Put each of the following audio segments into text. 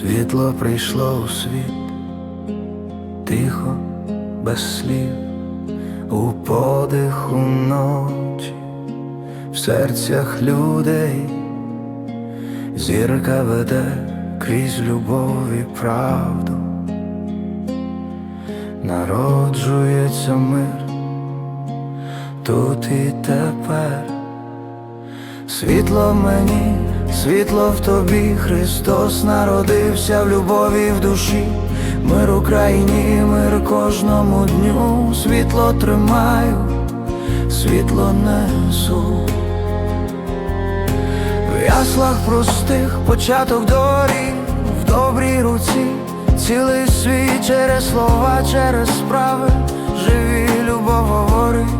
Світло прийшло у світ, тихо, без слів, у подиху ночі, в серцях людей, зірка веде крізь любов і правду, народжується мир. Тут і тепер. Світло мені, світло в тобі, Христос народився в любові в душі, мир Україні, мир кожному дню, світло тримаю, світло несу. В яслах простих початок доріг, в добрій руці, цілий світ через слова, через справи, живі любов говорить,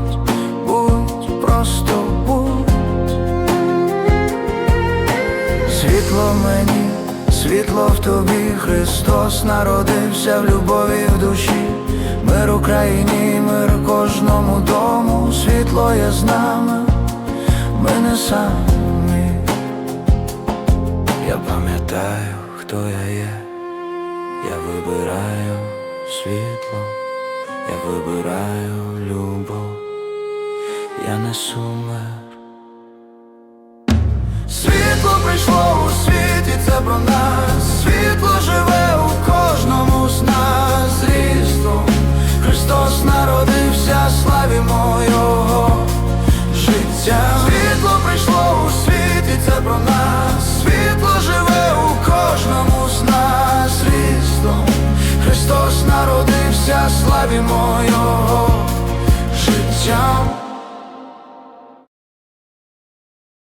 мені, світло в тобі, Христос народився в любові в душі, мир Україні, мир кожному дому, світло є з нами, ми не самі. Я пам'ятаю, хто я є, я вибираю світло, я вибираю любов, я несу мир. Прийшло у світ, і це про нас. Світло живе у кожному з нас з. Христос народився, славімо Його життя. Світло прийшло у світ, і це про нас. Світло живе у кожному з нас з різдвом. Христос народився, славімо Його життям.